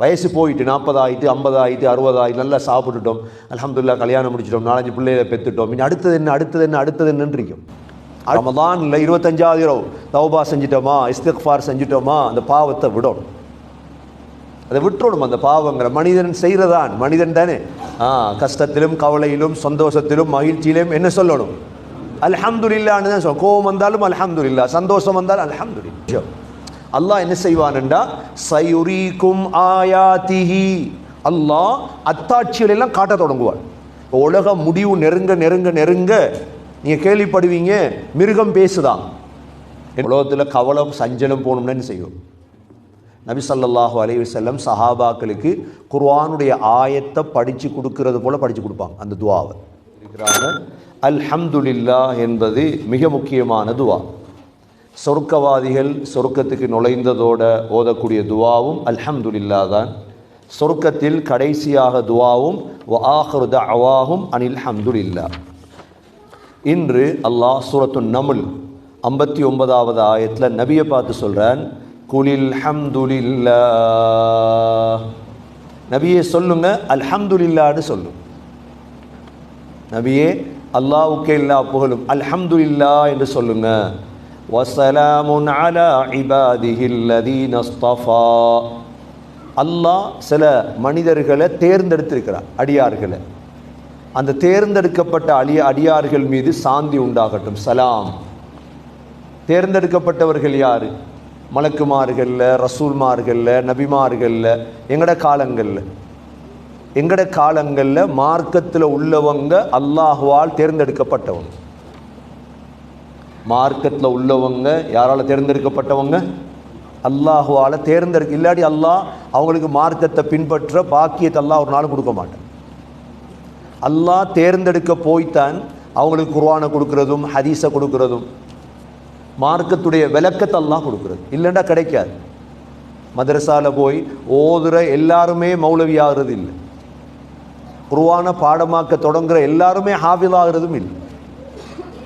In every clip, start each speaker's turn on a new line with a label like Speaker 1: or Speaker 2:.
Speaker 1: வயசு போயிட்டு நாற்பதாயிட்டு ஐம்பதாயிட்டு அறுபதாயிட்டு நல்லா சாப்பிட்டுட்டோம். அலமதுல்லா கல்யாணம் முடிச்சிட்டோம். நாலஞ்சு பிள்ளைகளை பெற்றுட்டோம். இனி அடுத்தது என்ன அடுத்தது என்ன அடுத்தது என்னன்னு இருக்கும் ரமதான் இல்லை இருபத்தஞ்சாவது இரவு தௌபா செஞ்சிட்டோமா இஸ்திக்ஃபார் செஞ்சிட்டோமா அந்த பாவத்தை விடணும். அதை விட்டுறணும் அந்த பாவங்கிற மனிதன் செய்கிறதான் மனிதன் தானே. ஆ கஷ்டத்திலும் கவலையிலும் சந்தோஷத்திலும் மகிழ்ச்சியிலும் என்ன சொல்லணும்? அலஹம்துல்லான்னு தான் சொல்லும் கோவம் வந்தாலும் அலஹம்துல்லா சந்தோஷம் வந்தாலும் அலஹம்துல்லா அல்லாஹ் என்ன செய்வான்டா சயுரிக்கும் ஆயாத்திஹி. அல்லாஹ் அத்தாட்சிகள் எல்லாம் காட்ட தொடங்குவான். இப்போ உலக முடிவு நெருங்க நெருங்க நெருங்க நீங்கள் கேள்விப்படுவீங்க மிருகம் பேசுதான் உலகத்தில் கவலம் சஞ்சலம் போகணும்னு என்ன செய்யும்? நபி சல்லாஹூ அலைய செல்லம் சஹாபாக்களுக்கு குர்வானுடைய ஆயத்தை படித்து கொடுக்கறது போல படித்து கொடுப்பாங்க அந்த துவாவை. இருக்கிறாங்க. அல்ஹம்துலில்லாஹ் என்பது மிக முக்கியமான துவா. சொர்க்கவாதிகள் சொர்க்கத்துக்கு நுழைந்ததோட ஓதக்கூடிய துவாவும் அல்ஹம்துல்லா தான். சொர்க்கத்தில் கடைசியாக துவாவும் ஆஹ்ருத அவாகும் அனில் ஹம்துல்லா இன்று அல்லாஹ் சூரத்து நமுல் ஐம்பத்தி ஒன்பதாவது ஆயத்தில் நபியை பார்த்து சொல்கிறான் குலில் ஹம்துலில்லா நபியே சொல்லுங்க அல்ஹம்துலில்லான்னு சொல்லும் நபியே அல்லாவுக்கே இல்லா புகழும் அல்ஹம்துல்லா என்று சொல்லுங்க. வசலாமுன் அலா இபாதிஹில்லதீன ஸ்தஃபா அல்லாஹ் சில மனிதர்களை தேர்ந்தெடுத்திருக்கிறார் அடியார்களை. அந்த தேர்ந்தெடுக்கப்பட்ட அடிய அடியார்கள் மீது சாந்தி உண்டாகட்டும் சலாம். தேர்ந்தெடுக்கப்பட்டவர்கள் யார்? மலக்குமார்களில் ரசூல்மார்களில் நபிமார்களில் எங்கட காலங்களில். எங்கட காலங்களில் மார்க்கத்தில் உள்ளவங்க அல்லாஹுவால் தேர்ந்தெடுக்கப்பட்டவங்க. மார்க்கத்தில் உள்ளவங்க யாரால் தேர்ந்தெடுக்கப்பட்டவங்க? அல்லாஹுவால் தேர்ந்தெடுக்க இல்லாட்டி அல்லாஹ் அவங்களுக்கு மார்க்கத்தை பின்பற்ற பாக்கியத்தை அல்லாஹ் ஒரு நாள் கொடுக்க மாட்டேன். அல்லாஹ் தேர்ந்தெடுக்க போய்த்தான் அவங்களுக்கு குர்வானை கொடுக்கறதும் ஹதீஸை கொடுக்கறதும். மார்க்கத்துடைய விளக்கத்தை எல்லாம் கொடுக்கறது. இல்லைன்னா கிடைக்காது. மதரசால போய் ஓதுற எல்லாருமே மௌலவி ஆகிறது இல்லை குருவான பாடமாக்க தொடங்குற எல்லாருமே ஹாஃபில் ஆகிறதும் இல்லை.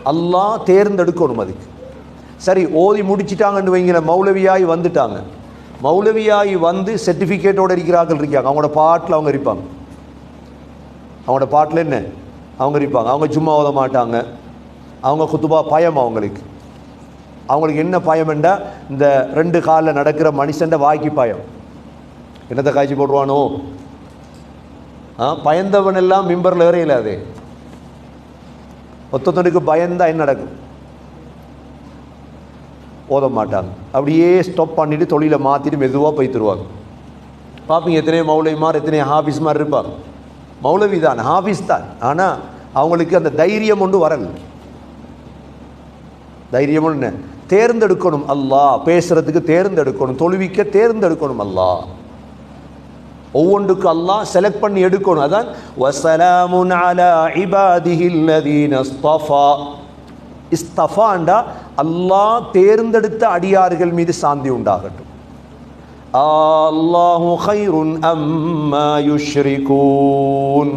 Speaker 1: அல்லாஹ் தேர்ந்தெடுக்கணும் அதுக்கு. சரி ஓதி முடிச்சிட்டாங்கன்னு வைங்கிற மௌலவியாய் வந்துட்டாங்க. மௌலவியாய் வந்து சர்டிஃபிகேட்டோடு இருக்கிறார்கள் இருக்காங்க அவங்களோட பாட்டில் அவங்க இருப்பாங்க. அவங்களோட பாட்டில் என்ன? அவங்க இருப்பாங்க. அவங்க சும்மா ஓத மாட்டாங்க. அவங்க குத்துபா பயம் அவங்களுக்கு. அவங்களுக்கு என்ன பயம்ண்டா இந்த ரெண்டு காலில் நடக்கிற மனுஷன்ட வாய்க்கு பயம். என்னத்தை காய்ச்சி போடுவானோ ஆ பயந்தவன் எல்லாம் மிம்பரில் ஏறையில அது ஒத்தொத்தனுக்கு பயந்தா என்ன நடக்கும்? ஓத மாட்டாங்க அப்படியே ஸ்டாப் பண்ணிட்டு தொழிலை மாற்றிட்டு மெதுவாக போய் தருவாங்க. பார்ப்பீங்க எத்தனை மௌலவிமார் எத்தனை ஹாஃபீஸ்மார் இருப்பாங்க. மௌலவி தான் ஹாஃபீஸ் தான். ஆனால் அவங்களுக்கு அந்த தைரியம் ஒன்று வரல. தைரியம் ஒன்று தேர்ந்தெடுக்கணும் அல்லாஹ். பேசுறதுக்கு தேர்ந்தெடுக்கணும் தொழுவிக்க தேர்ந்தெடுக்கணும் அல்லாஹ். ஒவ்வொன்றுக்கு அல்லாஹ் செலக்ட் பண்ணி எடுக்கணும். அதான் வசலாமுன் அலா இபாதிஹில்லதீன ஸ்தஃபா. இஸ்தஃபாண்டா அல்லாஹ் தேர்ந்தெடுத்த அடியார்கள் மீது சாந்தி உண்டாகட்டும். அல்லாஹு ஹைருன் அம்மா யுஷ்ரிகூன்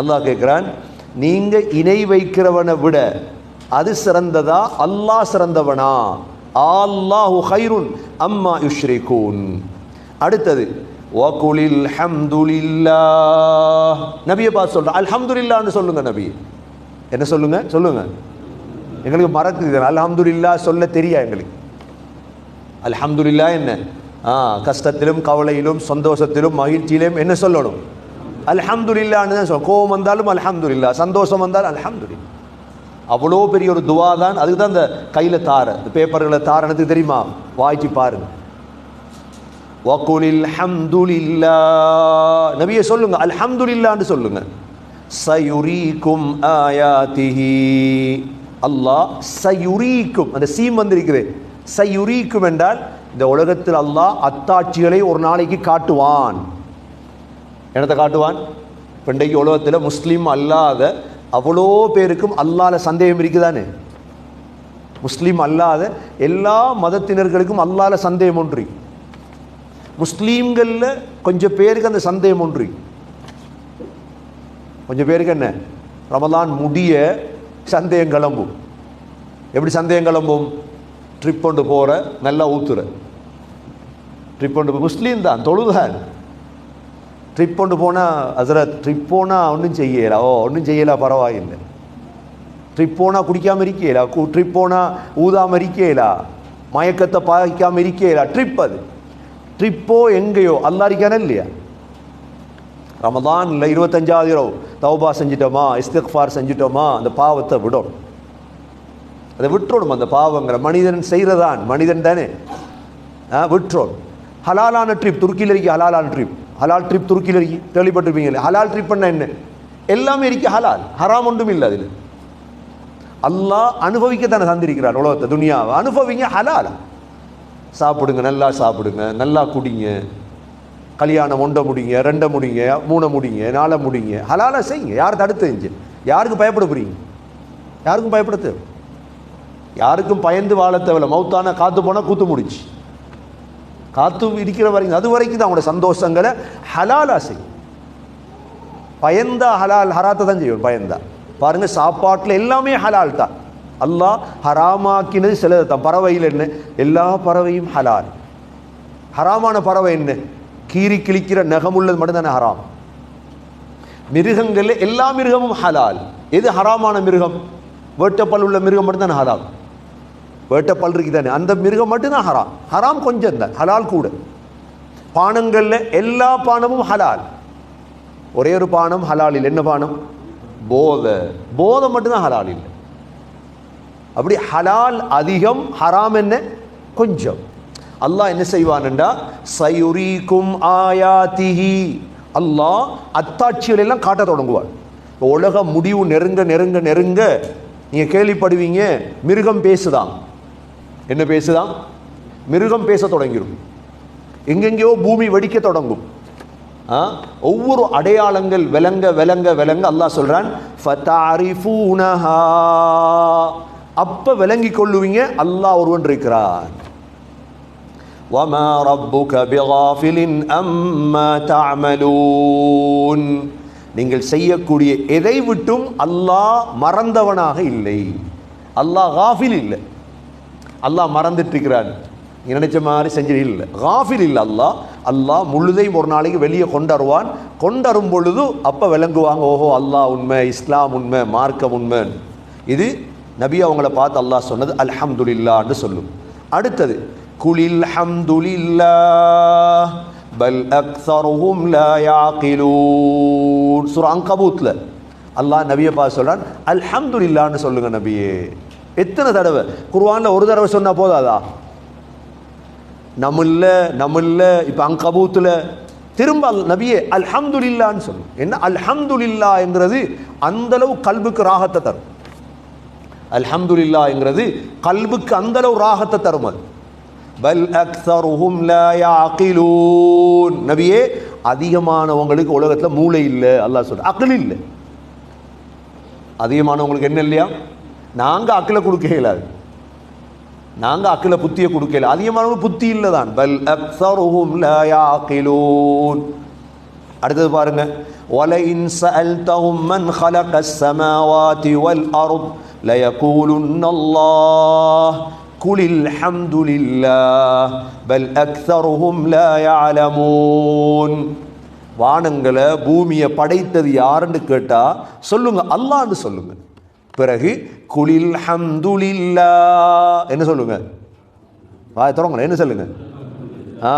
Speaker 1: அல்லாஹ் கேட்குறான் நீங்கள் இணை வைக்கிறவனை விட அது சிறந்ததா அல்லாஹ் சிறந்தவனா அல்லாஹு ஹைருன் அம்மா யுஷ்ரிகூன் அடுத்தது வகுலில் ஹம்துலில்லா நபியை பார்த்து சொல்றேன். அல்ஹம்துலில்லான்னு சொல்லுங்கள் நபி. என்ன சொல்லுங்கள் சொல்லுங்கள் எங்களுக்கு மறக்குது அல்ஹம்துலில்லா சொல்ல தெரியா எங்களுக்கு? அல்ஹம்துலில்லா என்ன? ஆ கஷ்டத்திலும் கவலையிலும் சந்தோஷத்திலும் மகிழ்ச்சியிலும் என்ன சொல்லணும்? அல்ஹம்துலில்லான்னு தான் சொல்லணும் கோவம் வந்தாலும் அல்ஹம்துலில்லா சந்தோஷம் வந்தாலும் அல்ஹம்துலில்லா அவ்வளோ பெரிய ஒரு துவா தான். அதுக்கு தான் இந்த கையில் தார இந்த பேப்பர்களை தாரணத்துக்கு தெரியுமா? வாய்ச்சி பாருங்கள் வகுலில் ஹம்துலில்லா நபியை சொல்லுங்க அல்ஹம்துலில்லான்னு சொல்லுங்க. சயுரீக்கும் ஆயாத்திஹி. அல்லாஹ் சயுரீக்கும். அந்த சீம் வந்திருக்குது. சயுரீக்கும் என்றால் இந்த உலகத்தில் அல்லாஹ் அத்தாட்சிகளை ஒரு நாளைக்கு காட்டுவான். என்னத்தை காட்டுவான்? இன்றைக்கு உலகத்தில் முஸ்லீம் அல்லாத அவ்வளோ பேருக்கும் அல்லால சந்தேகம் இருக்குதானே? முஸ்லீம் அல்லாத எல்லா மதத்தினர்களுக்கும் அல்லால சந்தேகம் ஒன்று முஸ்லீம்களில் கொஞ்சம் பேருக்கு அந்த சந்தேகம் ஒன்று. கொஞ்சம் பேருக்கு என்ன? ரமதான் முடிய சந்தேகம் கிளம்பும். எப்படி சந்தேகம் கிளம்பும்? ட்ரிப் கொண்டு போகிற நல்லா ஊத்துற. ட்ரிப் கொண்டு போ முஸ்லீம் தான் தொழுதான். ட்ரிப் கொண்டு போனால் ஹசரத் ட்ரிப் போனால் ஒன்றும் செய்யலா. ஓ ஒன்றும் செய்யலா பரவாயில்லை. ட்ரிப் போனால் குடிக்காமல் இருக்கேலா ட்ரிப் போனால் ஊதாமல் இருக்கேலா மயக்கத்தை பாய்க்காமல் இருக்கேலா ட்ரிப் அது. ட்ரிப்போ எங்கேயோ அல்லாரிக்கான இல்லையா ரமதான் இல்லை இருபத்தஞ்சாவது இரவு தௌபா செஞ்சிட்டோமா இஸ்திக்ஃபார் செஞ்சிட்டோமா அந்த பாவத்தை விடும் அதை விட்டுறணும் அந்த பாவங்கிற மனிதன் செய்கிறதான் மனிதன் தானே ஆ விட்டுறோம் ஹலாலான ட்ரிப் துருக்கியில் இருக்கு ஹலாலான ட்ரிப் ஹலால் ட்ரிப் துருக்கியில் இருக்கு கேள்விப்பட்டிருப்பீங்களே ஹலால் ட்ரிப் பண்ண என்ன எல்லாமே இருக்கு ஹலால் ஹராம் ஒன்றும் இல்லை அதில் அல்லாஹ் அனுபவிக்க தானே தந்திருக்கிறார் உலகத்தை துனியாவை அனுபவிங்க ஹலால் சாப்பிடுங்க நல்லா சாப்பிடுங்க நல்லா குடிங்க. கல்யாணம் ஒன்றை முடிங்க ரெண்டை முடிங்க மூணை முடிங்க நாளை முடிங்க. ஹலாலாக செய்யுங்க. யார் தடுத்து யாருக்கு பயப்பட போகிறீங்க யாருக்கும் பயப்படுத்து யாருக்கும் பயந்து வாழ தேவையில்ல. மௌத்தான காற்று போனால் கூத்து முடிச்சு காத்து இருக்கிற வரைக்கும் அது வரைக்கும் தான் அவங்களோட சந்தோஷங்களை ஹலாலா செய்யும் பயந்தா ஹலால் ஹராத்தை தான் செய்யும். பயந்தா. பாருங்க சாப்பாட்டில் எல்லாமே ஹலால் தான். அல்லாஹ் ஹராமாக்கினது சிலது தான். பறவையில் என்ன? எல்லா பறவையும் ஹலால். ஹராமான பறவை என்ன? கீறி கிழிக்கிற நகமுள்ளது மட்டும்தானே ஹராம். மிருகங்கள்ல எல்லா மிருகமும் ஹலால். எது ஹராமான மிருகம்? வேட்டப்பல் உள்ள மிருகம் மட்டும்தானே ஹலால். வேட்டப்பல் இருக்கு தானே அந்த மிருகம் மட்டும்தான் ஹராம். ஹராம் கொஞ்சம் தான். ஹலால் கூட. பானங்கள்ல எல்லா பானமும் ஹலால். ஒரே ஒரு பானம் ஹலால் இல்லை. என்ன பானம்? போதை. போதை மட்டும்தான் ஹலால் இல்லை. அப்படி ஹலால் அதிகம் ஹராம் என்ன? கொஞ்சம். அல்லாஹ் என்ன செய்வான்டா சயுரிக்கும் ஆயாத்திஹி. அல்லாஹ் அத்தாட்சிகள் எல்லாம் காட்ட தொடங்குவார் உலக முடிவு நெருங்க நெருங்க நெருங்க. நீங்கள் கேள்விப்படுவீங்க மிருகம் பேசுதான் என்ன பேசுதான் மிருகம் பேச தொடங்கிடும் எங்கெங்கேயோ பூமி வெடிக்க தொடங்கும். ஆ? ஒவ்வொரு அடையாளங்கள் விளங்க விளங்க விளங்க அல்லாஹ் சொல்றான் ஃபதாரிஃபூனஹா. அப்ப விளங்கி கொள்ளுவீங்க அல்லாஹ் ஒருவன் இருக்கிறான் وما ربك بغافل أما تعملون நீங்கள் செய்யக்கூடிய எதை விட்டும் அல்லாஹ் மறந்தவனாக இல்லை அல்லாஹ் காஃபில் இல்லை அல்லாஹ் மறந்துட்டு இருக்கிறான் நீ நினைச்ச மாதிரி செஞ்சது இல்லை காஃபில் இல்லை அல்லாஹ் அல்லாஹ் முழுதையும் ஒரு நாளைக்கு வெளியே கொண்டருவான் கொண்டரும் பொழுது அப்போ விளங்குவாங்க ஓஹோ அல்லாஹ் உண்மை இஸ்லாம் உண்மை மார்க்கம் உண்மை இது நபி அவங்கள பார்த்து அல்லாஹ் சொன்னது அல்ஹம்துலில்லான்னு சொல்லும் அடுத்தது குலில் ஹம்துலில்லா பல் அக்ஸருஹும் லா யாகிலூன் சூரா அங்கபூத்தில் அல்லாஹ் நபியை பார்த்து சொல்கிறான் அல்ஹம்துலில்லான்னு சொல்லுங்கள் நபியே. எத்தனை தடவை? குர்வானில் ஒரு தடவை சொன்னால் போதாதா? நம்மள நம்மள இப்போ அங்கபூத்தில் திரும்ப அல் நபியே அல்ஹம்துலில்லான்னு சொல்லும் என்ன? அல்ஹம்துலில்லாங்கிறது அந்த அந்தளவு கல்புக்கு ராகத்தை தரும். அல்ஹம்துலில்லாங்கிறது கல்புக்கு அந்தளவு ராகத்தை தரும் அது. பல் அக்ஸருஹும் லா யாகிலூன் நபியே அதிகமானவங்களுக்கு உலகத்தில் மூளை இல்லை அல்லாஹ் சொல்ற. அக்கில் இல்லை. அதிகமானவங்களுக்கு என்ன இல்லையா? நாங்கள் அக்கில கொடுக்க இயலாது. நாங்கள் அக்கில புத்தியை கொடுக்கல அதிகமானவங்க புத்தி இல்லை தான். பல் அக்ஸருஹும் லா யாகிலூன் அடுத்தது பாருங்க. ஒலை இன்சல் சஅல்தஹும் மன் ஹலக சமவாதி வல் அர்த். لَيَقُولُنَّ اللَّهُ قُلِ الْحَمْدُ لِلَّهِ بَلْ أَكْثَرُهُمْ لَا يَعْلَمُونَ வானங்களை பூமியை படைத்தது யாருன்னு கேட்டா சொல்லுங்க அல்லான்னு சொல்லுங்க பிறகு குலில் ஹம்துலில்லா என்ன சொல்லுங்க வாய தொடங்க என்ன சொல்லுங்க ஆ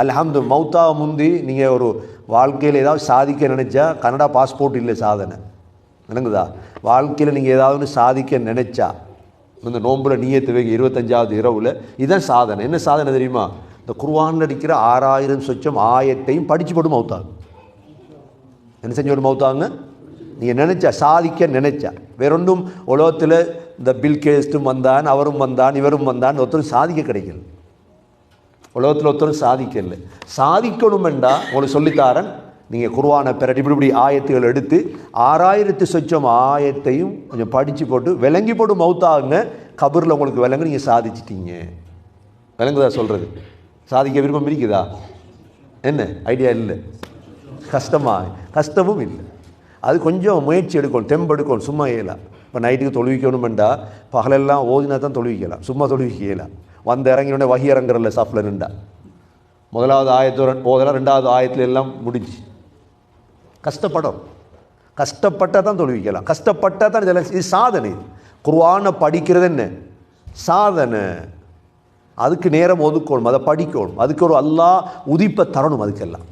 Speaker 1: அல்ஹம்து மௌத்தா முந்தி நீங்கள் ஒரு வாழ்க்கையில் ஏதாவது சாதிக்க நினைச்சா கனடா பாஸ்போர்ட் இல்லை சாதனை விளங்குதா? வாழ்க்கையில் நீங்கள் ஏதாவது ஒன்று சாதிக்க நினச்சா இந்த நோம்பில் நீயத்து வைக்க இருபத்தஞ்சாவது இரவில் இதுதான் சாதனை. என்ன சாதனை தெரியுமா? இந்த குர்வானில் அடிக்கிற ஆறாயிரம் சொச்சம் ஆயத்தையும் படித்து போட்டு மௌத்தாகும் என்ன செஞ்சு ஒரு மௌத்தாங்க நீங்கள் நினச்சா சாதிக்க நினச்சா. வேறொன்றும் உலகத்தில் இந்த பில் கேஸ்ட்டும் வந்தான் அவரும் வந்தான் இவரும் வந்தான் ஒருத்தரும் சாதிக்க கிடைக்கல. உலகத்தில் ஒருத்தரும் சாதிக்கல. சாதிக்கணுமெண்டா உங்களுக்கு சொல்லித்தாரன் நீங்கள் குருவான பிறகு இப்படி இப்படி ஆயத்துகள் எடுத்து ஆறாயிரத்து சொச்சம் ஆயத்தையும் கொஞ்சம் படித்து போட்டு விளங்கி போட்டு மௌத்தாகுங்க. கபரில் உங்களுக்கு விளங்கு நீங்கள் சாதிச்சிட்டீங்க. விளங்குதா சொல்கிறது சாதிக்க விருப்பம் இருக்குதா? என்ன? ஐடியா இல்லை. கஷ்டமாக கஷ்டமும் இல்லை. அது கொஞ்சம் முயற்சி எடுக்கணும் தெம்பு எடுக்கணும் சும்மா இயலாம் இப்போ நைட்டுக்கு தொழுவிக்கணுமெண்டா பகலெல்லாம் ஓதினா தான் தொழுவிக்கலாம். சும்மா தொழுவிக்கலாம் வந்து இறங்கினோடனே வகி இறங்குறல சாப்பில் நின்றா. முதலாவது ஆயத்தோட ஓதலாம் ரெண்டாவது ஆயத்துல எல்லாம் முடிஞ்சு கஷ்டப்படும். கஷ்டப்பட்டால் தான் தொழுவிக்கலாம் கஷ்டப்பட்டால் தான் இதெல்லாம் இது சாதனை. குர்ஆனை படிக்கிறது என்ன? சாதனை. அதுக்கு நேரம் ஒதுக்கணும். அதை படிக்கணும். அதுக்கு ஒரு அல்லாஹ் உதிப்பை தரணும் அதுக்கெல்லாம்.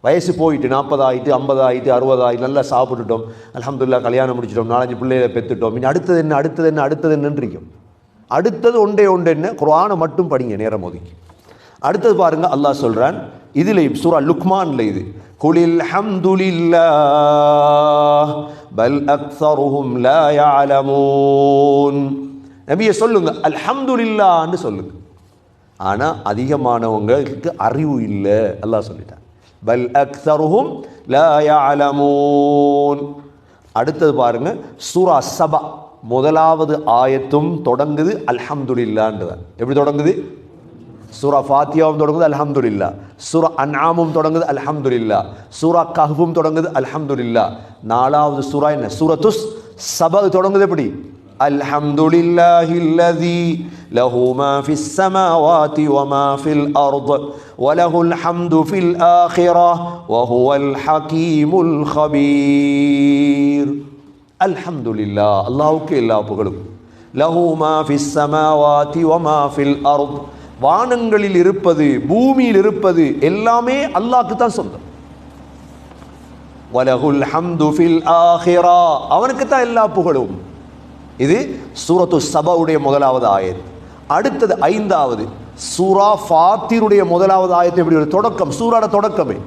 Speaker 1: வயசு போயிட்டு நாற்பது ஐம்பதாயிட்டு ஐம்பது அறுபது நல்லா சாப்பிட்டுட்டோம். அலமதுல்லா கல்யாணம் முடிச்சிட்டோம். நாலஞ்சு பிள்ளைகளை பெற்றுட்டோம். இனி அடுத்தது என்ன? அடுத்தது என்ன? அடுத்தது என்னன்றிக்கும் அடுத்தது ஒன்றே ஒன்று என்ன? குரானை மட்டும் படிங்க. நேரம் ஒதுக்கி. அடுத்தது பாருங்கள் அல்லாஹ் சொல்கிறான் இதில் சூரா லுக்மான்ல இது. குலில் ஹம்துலில்லாஹ் பல் அக்ஸருஹும் லா யஅலமூன். நபியை சொல்லுங்க அல்ஹம்துலில்லான்னு சொல்லுங்க. ஆனால் அதிகமானவங்களுக்கு அறிவு இல்லை அல்லாஹ் சொல்லிட்டான். பல் அக்ஸருஹும் லா அடுத்தது பாருங்க சூரா சபா முதலாவது ஆயத்தும் தொடங்குது அல்ஹம்துலில்லான்றதான் எப்படி தொடங்குது? സൂറ ഫാത്തിയാവും തുടങ്ങുന്നത് അലഹമുല്ല സൂറ അനാമും തുടങ്ങുന്നത് അലഹമുല്ല സൂറ കഹ്ബും തുടങ്ങുന്നത് അലഹമുല്ല നാലാമത് സൂറ എന്നെ? സൂറത്തുസ് സബ തുടങ്ങുന്നത് എപ്പടി? അൽഹംദുലില്ലാഹില്ലദീ ലഹു മാ ഫിസ് സമാവാതി വമാ ഫിൽ അർദ് വലഹുൽ ഹംദു ഫിൽ ആഖിറ വഹുവൽ ഹകീമുൽ ഖബീർ. അൽഹംദുലില്ലാ. അല്ലാഹുക്ക് എല്ലാ പുകഴും ലഹു മാ ഫിസ് സമാവാതി വമാ ഫിൽ வானங்களில் இருப்பது பூமியில் இருப்பது எல்லாமே அல்லாஹ்க்கு தான் சொந்தம். வலகுல் ஹம்து ஃபில் ஆஹிரா. அவனுக்கு தான் எல்லா புகழும். இது சூரத்து சபாவுடைய முதலாவது ஆயத். அடுத்தது ஐந்தாவது சூரா ஃபாத்திருடைய முதலாவது ஆயத்தை எப்படி ஒரு தொடக்கம் சூராட தொடக்கமே.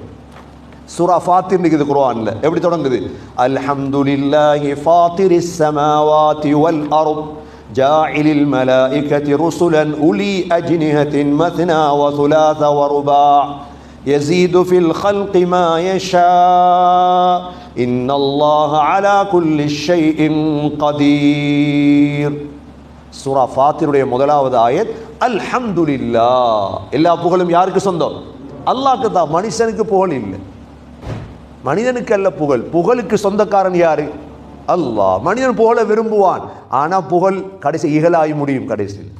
Speaker 1: சூரா ஃபாத்திர் இருக்குது குர்ஆன்ல. எப்படி தொடங்குது? அல்ஹம்துலில்லாஹி ஃபாத்திரிஸ் சமாவாதி வல் அர்த். جاعل الملائكة رسلا أولي أجنهة مثنى وثلاث ورباع يزيد في الخلق ما يشاء إن الله على كل شيء قدير சூரா ஃபாத்திருடைய முதலாவது ஆயத் அல்ஹம்துலில்லா எல்லா புகழும் யாருக்கு சொந்தம் அல்லாஹ்க்கு தான் மனுஷனுக்கு புகழ் இல்லை மனிதனுக்கு அல்ல புகழ் புகழுக்கு சொந்தக்காரன் யாரு அல்லாஹ். மனிதன் புகழ விரும்புவான். ஆனால் புகழ் கடைசி இகழாய் முடியும் கடைசியில்.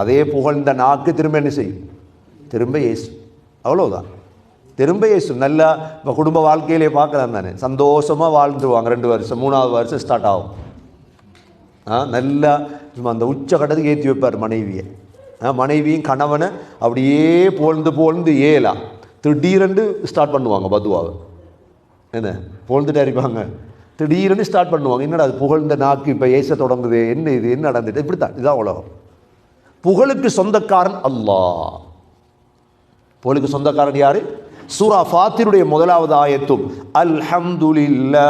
Speaker 1: அதே புகழ்ந்த நாக்கு திரும்ப என்ன செய்யும்? திரும்ப ஏசு அவ்வளோதான் திரும்ப ஏசும் நல்லா இப்போ குடும்ப வாழ்க்கையிலே பார்க்கலாம் தானே. சந்தோஷமாக வாழ்ந்துருவாங்க. ரெண்டு வருஷம் மூணாவது வருஷம் ஸ்டார்ட் ஆகும். ஆ நல்லா சும்மா அந்த உச்ச கட்டத்துக்கு ஏற்றி வைப்பார் மனைவியை. ஆ மனைவியும் கணவனை அப்படியே புகழ்ந்து போழ்ந்து ஏலா. திடீரெண்டு ஸ்டார்ட் பண்ணுவாங்க பதுவாவை. என்ன? புகழ்ந்துட்டே இருப்பாங்க. திடீர்னு ஸ்டார்ட் பண்ணுவாங்க. என்னடா அது புகழ்ந்த நாக்கு இப்போ ஏச தொடங்குது? என்ன இது? என்ன நடந்துட்டு? இப்படி தான் இதுதான் உலகம். புகழுக்கு சொந்தக்காரன் அல்லாஹ். புகழுக்கு சொந்தக்காரன் யாரு? சூரா ஃபாத்திருடைய முதலாவது ஆயத்தும் அல்ஹம்துலில்லா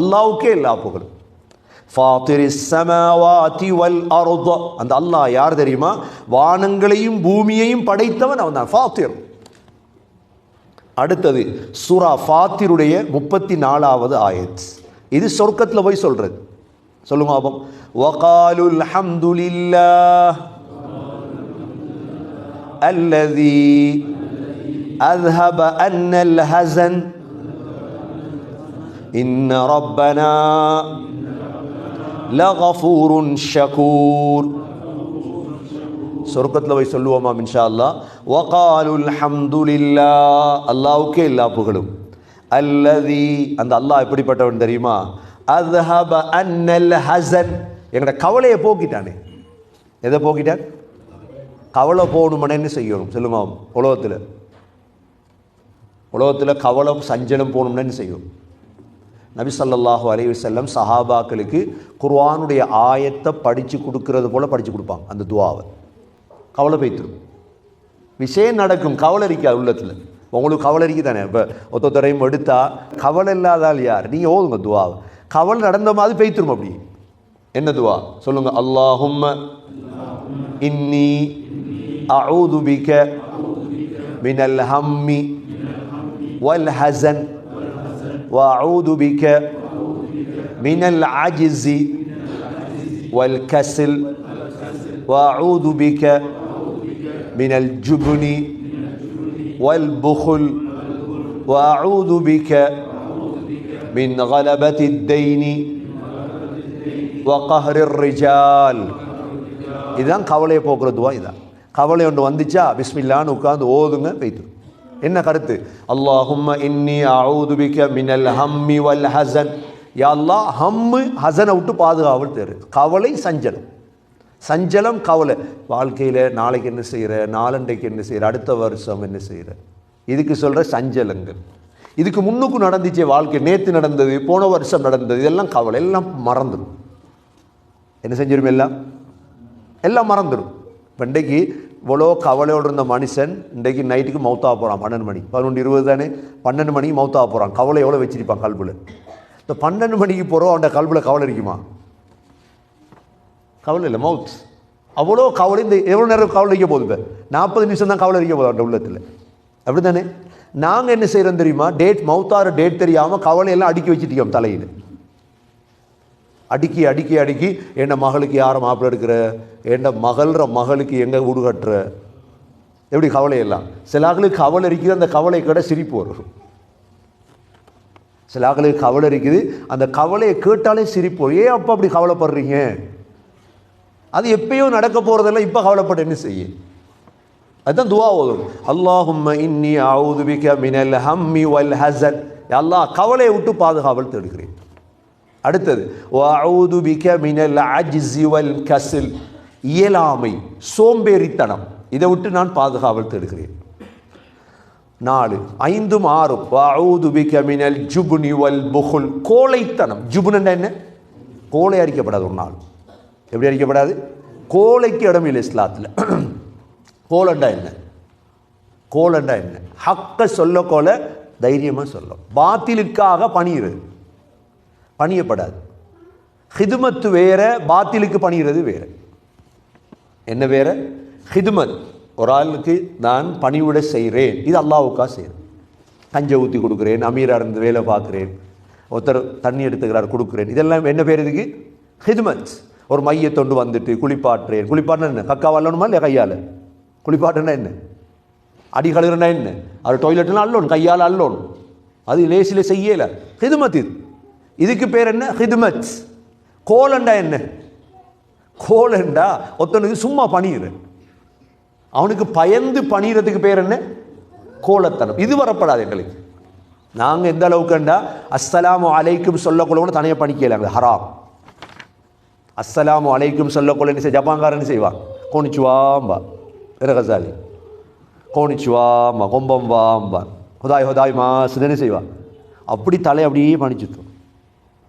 Speaker 1: அல்லாவுக்கே எல்லா புகழும். வல் அந்த அல்லாஹ் யார் தெரியுமா? வானங்களையும் பூமியையும் படைத்தவன் அவன் தான் ஃபாத்திர். அடுத்தது சூரா ஃபாத்திருடைய முப்பத்தி நாலாவது ஆயத் இது சொர்க்கத்தில் போய் சொல்கிறது சொல்லுங்க பாபம் வகாலுல் ஹம்துலில்லா அல்லதி அத்ஹப அன்னல் ஹசன் இன்ன ரப்பனா லகஃபூருன் ஷகூர் சொர்க்கத்தில் போய் சொல்லுவோமா இன்ஷா அல்லாஹ் வகாலுல் ஹம்துலில்லா அல்லாவுக்கே எல்லா புகழும். அல்லதி அந்த அல்லாஹ் எப்படிப்பட்டவன் தெரியுமா? அத்ஹப அன்னல் ஹசன். எங்களோட கவலையை போக்கிட்டானே. எதை போக்கிட்டான்? கவலை போகணுமனே என்ன செய்யணும். சொல்லுங்க உலகத்தில். உலகத்தில் கவலை சஞ்சலம் போகணும்னு செய்யும் நபி ஸல்லல்லாஹு அலைஹி செல்லம் சஹாபாக்களுக்கு குர்ஆனுடைய ஆயத்தை படித்து கொடுக்கறது போல் படித்து கொடுப்பாங்க அந்த துவாவை. கவலை பெய்த்துரும் விஷயம் நடக்கும் கவலை இருக்காது உள்ளத்தில் உங்களுக்கு கவலை இருக்கு தானே இப்போ ஒத்தொத்தரையும் எடுத்தா கவலை இல்லாதால் யார் நீங்கள் ஓதுங்க துவாவை கவலை நடந்த மாதிரி பெய்த்துரும் அப்படி என்ன துவா சொல்லுங்க அல்லாஹும்ம இன்னி அஊது பிக மினல் ஹம்மி வல் ஹசன் وأعوذ بك من العجز والكسل وأعوذ بك من الجبن والبخل وأعوذ بك من غلبة الدين وقهر الرجال இதான் கவலையை போக்குற துவா இதான் கவலை ஒன்று வந்துச்சா பிஸ்மில்லான்னு உட்காந்து ஓதுங்க பெய்த்து என்ன கருத்து அல்லாஹும்ம இன்னி அவுது பிக மினல் ஹம்மி வல் ஹசன் யா அல்லாஹ் ஹம்மு ஹசனை விட்டு பாதுகாவல் தேரு கவலை சஞ்சலம் சஞ்சலம் கவலை. வாழ்க்கையில் நாளைக்கு என்ன செய்கிற நாளண்டைக்கு என்ன செய்கிற அடுத்த வருஷம் என்ன செய்கிற இதுக்கு சொல்கிற சஞ்சலங்கள். இதுக்கு முன்னுக்கு நடந்துச்சு வாழ்க்கை. நேற்று நடந்தது போன வருஷம் நடந்தது இதெல்லாம் கவலை. எல்லாம் மறந்துடும் என்ன செஞ்சிடும் எல்லாம்? எல்லாம் மறந்துடும் இப்போ இன்றைக்கு இவ்வளோ கவலையோடு இருந்த மனுஷன் இன்றைக்கு நைட்டுக்கு மௌத்தாக போகிறான் பன்னெண்டு மணி. பதினொன்று இருபது தானே? பன்னெண்டு மணிக்கு மௌத்தாக போகிறான் கவலை எவ்வளோ வச்சிருப்பான் கல்பில். இந்த பன்னெண்டு மணிக்கு போகிறோம் அவன் கல்பில் கவலை இருக்குமா? கவலை இல்லை மவுத் அவ்வளோ கவலை இந்த எவ்வளோ நேரம் கவலை அடிக்க போகுது இப்போ? நாற்பது நிமிஷம் தான் கவலை அடிக்க போதும் அந்த உள்ளத்தில். அப்படி தானே நாங்கள் என்ன செய்கிறோம் தெரியுமா? டேட் மவுத்தார டேட் தெரியாமல் கவலையெல்லாம் அடுக்கி வச்சுட்டோம் தலையில். அடுக்கி அடுக்கி அடுக்கி என் மகளுக்கு யாரை மாப்பிள்ளை எடுக்கிற? என் மகள்ற மகளுக்கு எங்கே வீடு கட்டுற? எப்படி கவலையெல்லாம் சில ஆக்களுக்கு கவலை இருக்குது அந்த கவலை கூட சிரிப்பு வரும். சில ஆக்களுக்கு கவலை இருக்குது அந்த கவலையை கேட்டாலே சிரிப்பு வரும். ஏன் அப்போ அப்படி கவலைப்படுறீங்க? அது எப்பயோ நடக்க போகிறதெல்லாம் இப்போ கவலைப்பட்டு என்ன செய்ய? அதுதான் துவா ஓதும் அல்லாஹும்ம இன்னி அவுது மினல் ஹம்மி வல் ஹசன். அல்லாஹ் கவலையை விட்டு பாதுகாவல் தேடுகிறேன். அடுத்தது வஅஊது மினல் அஜிசி வல் கசில் இயலாமை சோம்பேறித்தனம் இதை விட்டு நான் பாதுகாவல் தேடுகிறேன். நாலு ஐந்தும் ஆறும் வஅஊது பிக மினல் ஜுபுனி வல் புகுல். கோழைத்தனம் ஜுப்னுன்னா என்ன? கோழை அரிக்கப்படாது ஒரு நாள். எப்படி அடிக்கப்படாது? கோலைக்கு இடம் இல்லை இஸ்லாத்தில். கோலண்டா என்ன? கோலண்டா என்ன? ஹக்க சொல்ல கோல தைரியமாக சொல்லும். பாத்திலுக்காக பணியிறது பணியப்படாது. ஹிதுமத்து வேற பாத்திலுக்கு பணிகிறது வேற. என்ன வேற? ஹிதுமத். ஒரு ஆளுக்கு நான் பணிவிட செய்கிறேன் இது அல்லாவுக்காக செய்கிறேன் கஞ்சை ஊற்றி கொடுக்குறேன் அமீராக இருந்து வேலை பார்க்குறேன். ஒருத்தர் தண்ணி எடுத்துக்கிறார் கொடுக்குறேன். இதெல்லாம் என்ன பேர் இதுக்கு? ஹிதுமத். ஒரு மையத்தொண்டு தொண்டு வந்துட்டு குளிப்பாட்டுறேன் குளிப்பாட்டுனா என்ன? கக்கா வல்லணுமா இல்லை கையால்? குளிப்பாட்டுனா என்ன? அடி கழுகுறனா என்ன? அது டாய்லெட்லாம் அல்லோன் கையால் அல்லோன். அது லேசில் செய்யலை. ஹிதுமத் இது. இதுக்கு பேர் என்ன? ஹிதுமத். கோலண்டா என்ன? கோலண்டா? ஒருத்தனுக்கு சும்மா பணியிற. அவனுக்கு பயந்து பணிகிறதுக்கு பேர் என்ன? கோலத்தனம். இது வரப்படாது எங்களுக்கு. நாங்கள் எந்த அளவுக்குண்டா? அஸ்ஸலாமு அலைக்கும் சொல்லக்கூட தனியாக பணிக்கலாங்க. ஹராம். அஸ்ஸலாமு அலைக்கும் சொல்லக்குள்ள என்ன செய்ய ஜப்பாங்காரன் செய்வான் கோணிச்சுவாம்பா ரகசாலி கோணிச்சுவாம்பா கொம்பம் வாம்பா ஹுதாய் ஹுதாய் மாசுதனே செய்வான் அப்படி தலை அப்படியே பணிச்சுட்டோம்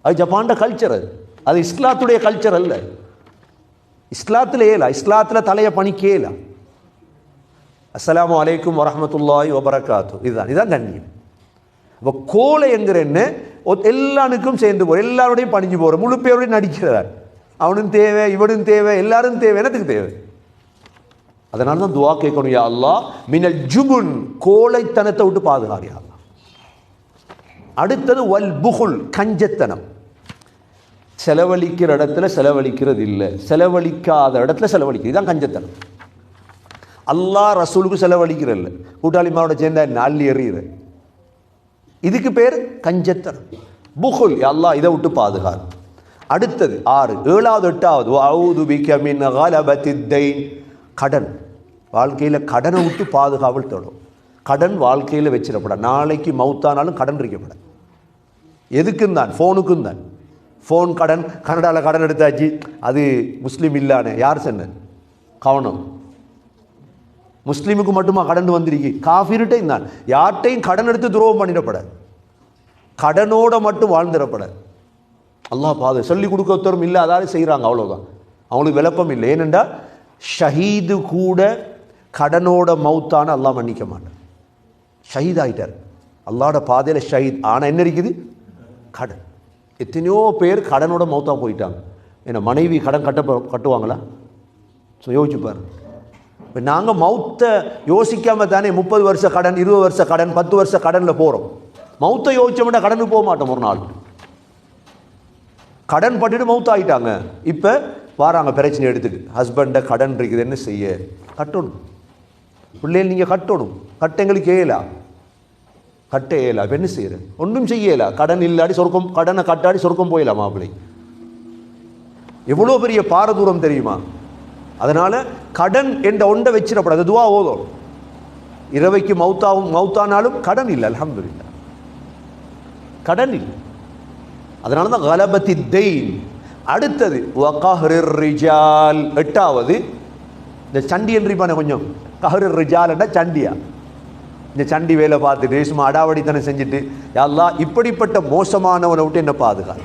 Speaker 1: அது ஜப்பான்ட கல்ச்சர் அது அது இஸ்லாத்துடைய கல்ச்சர் அல்ல இஸ்லாத்தில் ஏலா இஸ்லாத்தில் தலையை பணிக்கேலா அஸ்ஸலாமு அலைக்கும் வரமத்துல்லாய் வபரகாத்து இதுதான் இதுதான் கண்ணியம் இப்போ கோலை என்கிற என்ன எல்லாருக்கும் சேர்ந்து போகிற எல்லாரோடையும் பணிஞ்சு போகிற முழு பேரோடையும் நடிக்கிறார் அவனும் தேவை இவனும் தேவை எல்லாரும் தேவை. என்னத்துக்கு தேவை? அதனால தான் துவா கேட்கணும் யா அல்லாஹ் மினல் ஜுபுன் கோழைத்தனத்தை விட்டு பாதுகாரியா யா அடுத்தது வல் புகுல் கஞ்சத்தனம். செலவழிக்கிற இடத்துல செலவழிக்கிறது இல்லை. செலவழிக்காத இடத்துல செலவழிக்கிறது. இதுதான் கஞ்சத்தனம். அல்லாஹ் ரசூலுக்கு செலவழிக்கிற இல்லை. கூட்டாளிமாரோட சேர்ந்தா நாள் அள்ளி எறிகிற இதுக்கு பேர் கஞ்சத்தனம். புகுல் அல்லாஹ் இதை விட்டு பாதுகாரு அடுத்தது ஆறு. ஏழாவது எட்டாவது. அவுது பிக மின் கடன். வாழ்க்கையில் கடனை விட்டு பாதுகாவல் தேடும். கடன் வாழ்க்கையில் வச்சிடப்பட நாளைக்கு மவுத்தானாலும் கடன் இருக்கப்பட எதுக்கும் தான்? ஃபோனுக்கும் தான். ஃபோன் கடன் கனடாவில் கடன் எடுத்தாச்சு. அது முஸ்லீம் இல்லானே. யார் சென்னன் கவனம். முஸ்லீமுக்கு மட்டுமா கடன் வந்திருக்கு? காஃபிர்கிட்டையும் தான். யார்கிட்டையும் கடன் எடுத்து துரோகம் பண்ணிடப்பட கடனோட மட்டும் வாழ்ந்துடப்பட அல்லாஹ் பாது சொல்லி கொடுக்க ஒருத்தரும் இல்லை அதாவது செய்கிறாங்க அவ்வளோதான் அவங்களுக்கு விளப்பம் இல்லை. ஏனென்றா ஷஹீது கூட கடனோட மௌத்தான அல்லாஹ் மன்னிக்க மாட்டார் ஷஹீத் ஆகிட்டார் அல்லாட பாதையில் ஷஹீத். ஆனால் என்ன இருக்குது? கடன். எத்தனையோ பேர் கடனோட மௌத்தாக போயிட்டாங்க. ஏன்னா மனைவி கடன் கட்ட கட்டுவாங்களா? ஸோ யோசிச்சுப்பார் பாரு. இப்போ நாங்கள் மௌத்தை யோசிக்காமல் தானே முப்பது வருஷ கடன் இருபது வருஷ கடன் பத்து வருஷ கடனில் போகிறோம் மௌத்தை யோசிச்சோம்னா கடனுக்கு போக மாட்டோம் ஒரு நாள். கடன் பட்டுட்டு மவுத் ஆகிட்டாங்க இப்போ வாராங்க பிரச்சனை எடுத்துட்டு ஹஸ்பண்டை கடன் இருக்குது என்ன செய்ய? கட்டணும். பிள்ளைகள் நீங்கள் கட்டணும். கட்ட எங்களுக்கு ஏலா. கட்ட ஏலா. இப்போ என்ன செய்யற? ஒன்றும் செய்யலா கடன் இல்லாடி சொர்க்கம் கடனை கட்டாடி சொர்க்கம் போயிடலாம் மாப்பிள்ளை. எவ்வளோ பெரிய பாரதூரம் தெரியுமா? அதனால் கடன் என்ற ஒன்றை வச்சிடப்படாது. துவா ஓதும் இரவைக்கு மவுத்தாவும் மௌத்தானாலும் கடன் இல்லை அல்ஹம்துலில்லாஹ். கடன் இல்லை. அதனால தான் கலபத்தி தெயின் அடுத்தது வகஹ்ரிர் ரிஜால் எட்டாவது இந்த சண்டி என்றிப்பான கொஞ்சம் கஹ்ரிர் ரிஜால்னா சண்டியா இந்த சண்டி வேலை பார்த்துட்டு சும்மா அடாவடித்தனம் செஞ்சுட்டு யா இப்படிப்பட்ட மோசமானவனை விட்டு என்ன பாதுகா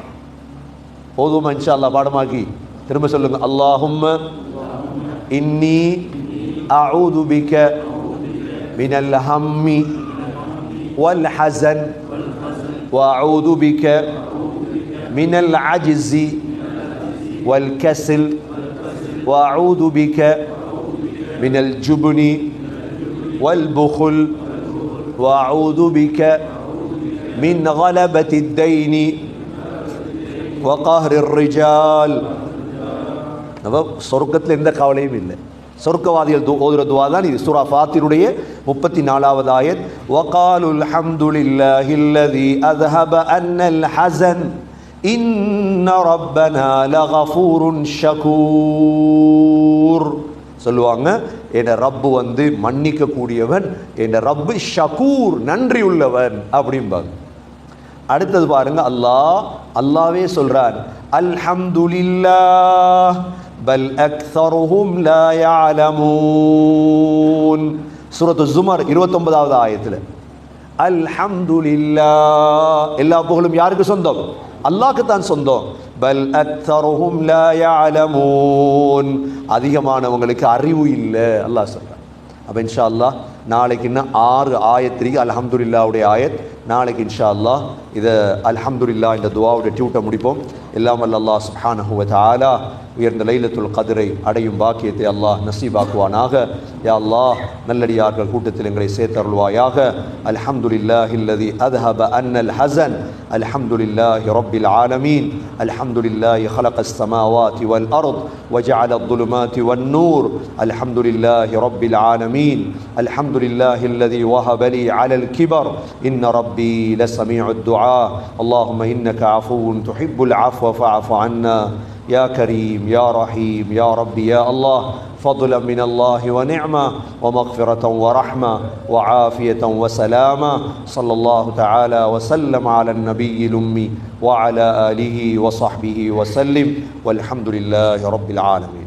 Speaker 1: போதுமா இன்ஷா அல்லாஹ் பாடமாக்கி திரும்ப சொல்லுங்க அல்லாஹும்ம இன்னி அஊது பிக மினல் ஹம்மி வல் ஹஸன் وأعوذ بك من العجز والكسل وأعوذ بك من الجبن والبخل وأعوذ بك من غلبة الدين وقهر الرجال. അപ്പോൾ സ്വർഗത്തിൽ എந்த കവലയുമില്ല. സ്വർഗവാദികൾ ഓരോ ദുവാ தான் இது சூரா ஃபாத்திருடைய முப்பத்தி நாலாவது ஆயத் وقالوا الحمد لله الذي أذهب أن الحزن இன்ன ரப்பனா லகஃபூருன் ஷகூர் சொல்லுவாங்க. என் ரப்பு வந்து மன்னிக்க கூடியவன் என் ரப்பு ஷகூர் நன்றி உள்ளவன் அப்படிம்பாங்க. அடுத்தது பாருங்க அல்லாஹ் அல்லாவே சொல்றார் அல்ஹம்துலில்லா பல் அக்ஸருஹும் லா யஅலமூன். சூரத்து ஜுமர் 29வது ஆயத்துல அல்ஹம்துலில்லா எல்லா புகழும் யாருக்கு சொந்தம்? அல்லாக்கு தான் சொந்தம். பல் அக்ஸருஹும் லா யஅலமூன். அதிகமானவங்களுக்கு அறிவு இல்லை அல்லாஹ் சொல்கிறார் அப்போ இன்ஷா அல்லாஹ் நாளைக்கு இன்னும் ஆறு ஆயத்திரிக்கு அல்ஹம்துலில்லாவுடைய ஆயத் நாளைக்கு இன்ஷா அல்லாஹ் இதை அல்ஹம்துலில்லா இந்த துவாவுடைய டியூட்டை முடிப்போம் எல்லாம் வல்ல அல்லாஹ் சுப்ஹானஹு வ தஆலா உயர்ந்த லைலத்துல் கதிரை அடையும் பாக்கியத்தை அல்லாஹ் நசீபாக்குவானாக யா அல்லாஹ் நல்லடியார்கள் கூட்டத்தில் எங்களை சேர்த்தருள்வாயாக அல்ஹம்துலில்லாஹி அல்லதி அத்ஹப அன்னல் ஹஸன் அல்ஹம்துலில்லாஹி ரப்பில் ஆலமீன் அல்ஹம்துலில்லாஹி خلق السماوات والأرض وجعل الظلمات والنور الحمد لله رب العالمين الحمد لله الذي وهب لي على الكبر إن ربي لسميع الدعاء. اللهم إنك عفو تحب العفو فاعف عنا. يا كريم يا رحيم يا ربي يا الله فضلا من الله ونعمة ومغفرة ورحمة وعافية وسلامة. صلى الله تعالى وسلم على النبي الأمي وعلى آله وصحبه وسلم. والحمد لله رب العالمين.